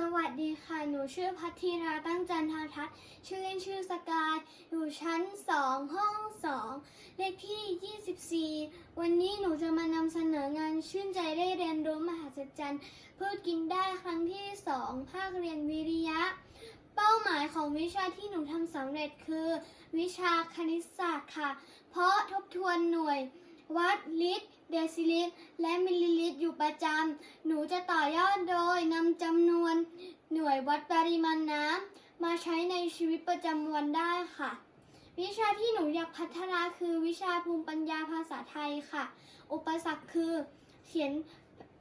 สวัสดีค่ะ หนูชื่อพัทธีราตั้งจันทาทัศน์ชื่อเล่นชื่อสกาย อยู่ชั้น2ห้อง2เลขที่ 24 วันนี้หนูจะมานำเสนองานชื่นใจได้เรียนรู้มหัศจรรย์พูดกินได้ครั้งที่2ภาคเรียนวิริยะ เป้าหมายของวิชาที่หนูทำสำเร็จคือ วิชาคณิตศาสตร์ค่ะ เพราะทบทวนหน่วย วัดลิตรเดซิลิตรและมิลลิลิตรอยู่ประจำ หนูจะต่อยอดโดยนำจำนวนหน่วยวัดปริมาณน้ำมาใช้ในชีวิตประจำวันได้ค่ะ วิชาที่หนูอยากพัฒนาคือวิชาภูมิปัญญาภาษาไทยค่ะ อุปสรรคคือ เขียน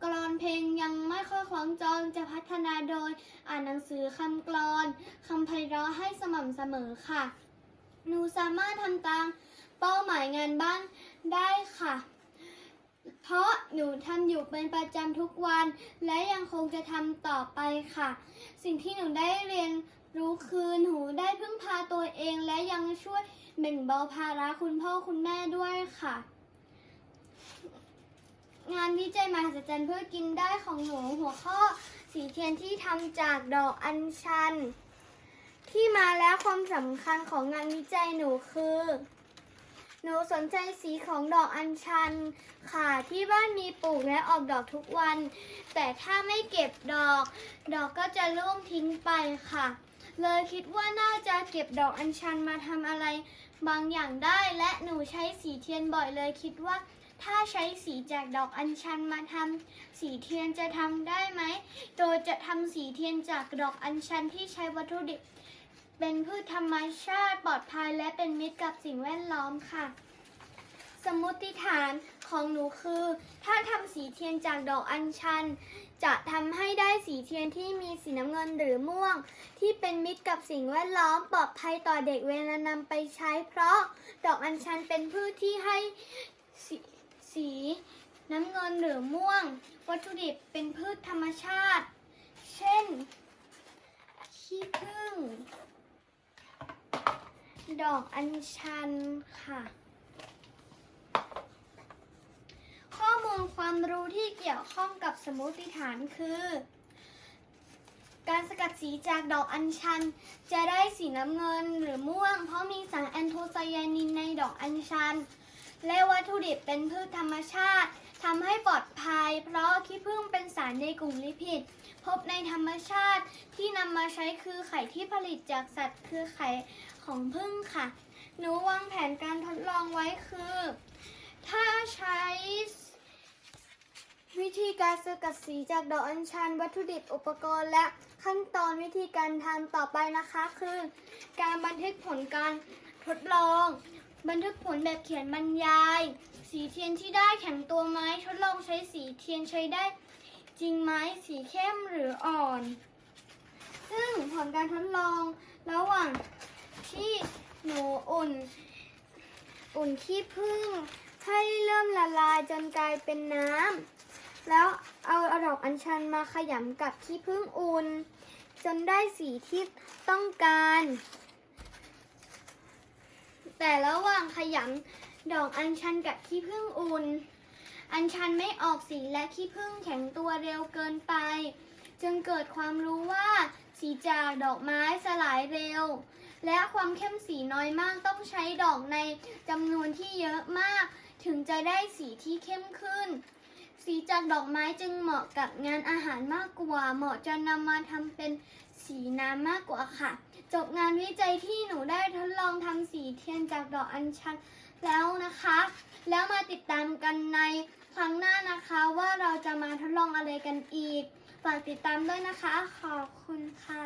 กรอนเพลงยังไม่ค่อยคล้องจองจะพัฒนาโดยอ่านหนังสือคำกรอนคำไพเราะให้สม่ำเสมอค่ะ หนูสามารถทำตาม เป้าหมายงานบ้านได้ค่ะ เพราะหนูทำอยู่เป็นประจำทุกวัน และยังคงจะทำต่อไปค่ะ สิ่งที่หนูได้เรียนรู้คือหนูได้พึ่งพาตัวเองและยังช่วยแบ่งเบาภาระคุณพ่อคุณแม่ด้วยค่ะ งานวิจัยมหัศจรรย์เพื่อกินได้ของหนูหัวข้อสีเทียนที่ทำจากดอกอัญชัน ที่มาและความสำคัญของงานวิจัยหนูคือ หนูสนใจสีของดอกอัญชันค่ะ ที่บ้านมีปลูกและออกดอกทุกวัน แต่ถ้าไม่เก็บดอก ดอกก็จะร่วงทิ้งไปค่ะ เลยคิดว่าน่าจะเก็บดอกอัญชันมาทำอะไร บางอย่างได้และหนูใช้สีเทียนบ่อยเลยคิดว่าถ้าใช้สีจากดอกอัญชันมาทำสีเทียนจะทำได้ไหม โดยจะทำสีเทียนจากดอกอัญชันที่ใช้วัตถุดิบ เป็นพืชธรรมชาติปลอดภัยและเป็นมิตรกับสิ่งแวดล้อมค่ะ สมมติฐานของหนูคือ ถ้าทำสีเทียนจากดอกอัญชัน จะทำให้ได้สีเทียนที่มีสีน้ำเงินหรือม่วง ที่เป็นมิตรกับสิ่งแวดล้อมปลอดภัยต่อเด็กเวลานำไปใช้ เพราะดอกอัญชันเป็นพืชที่ให้สสีน้ำเงินหรือม่วง วัตถุดิบเป็นพืชธรรมชาติ เช่น ขี้ผึ้ง ดอกอัญชันค่ะ ข้อมูลความรู้ที่เกี่ยวข้องกับสมมติฐานคือ การสกัดสีจากดอกอัญชันจะได้สีน้ำเงินหรือม่วง เพราะมีสารแอนโทไซยานินในดอกอัญชัน และวัตถุดิบเป็นพืชธรรมชาติทำให้ปลอดภัย เพราะขี้ผึ้งเป็นสารในกลุ่มลิพิดพบในธรรมชาติที่นำมาใช้คือไข่ที่ผลิตจากสัตว์คือไข่ ของผึ้งค่ะ หนูวางแผนการทดลองไว้คือ ถ้าใช้วิธีการสกัดสีจากดอกอัญชัน วัตถุดิบอุปกรณ์และขั้นตอนวิธีการทำต่อไปนะคะ คือ การบันทึกผลการทดลอง บันทึกผลแบบเขียนบรรยาย สีเทียนที่ได้แข็งตัวไหมทดลองใช้สีเทียนใช้ได้ จริงไหมสีเข้มหรืออ่อน ซึ่งผลการทดลองระหว่าง ที่หนูอุ่น อุ่นขี้ผึ้งให้เริ่มละลายจนกลายเป็นน้ำ แล้วเอาเอาดอกอัญชันมาขยำกับขี้ผึ้งอุ่น จนได้สีที่ต้องการ แต่ระหว่างขยำดอกอัญชันกับขี้ผึ้งอุ่น อัญชันไม่ออกสีและขี้ผึ้งแข็งตัวเร็วเกินไป จึงเกิดความรู้ว่าสีจากดอกไม้สลายเร็ว และความเข้มสีน้อยมากต้องใช้ดอกในจำนวนที่เยอะมาก ถึงจะได้สีที่เข้มขึ้น สีจากดอกไม้จึงเหมาะกับงานอาหารมากกว่า เหมาะจะนำมาทำเป็นสีน้ำมากกว่าค่ะ จบงานวิจัยที่หนูได้ทดลองทำสีเทียนจากดอกอัญชันแล้วนะคะ แล้วมาติดตามกันในครั้งหน้านะคะว่าเราจะมาทดลองอะไรกันอีก ฝากติดตามด้วยนะคะ ขอบคุณค่ะ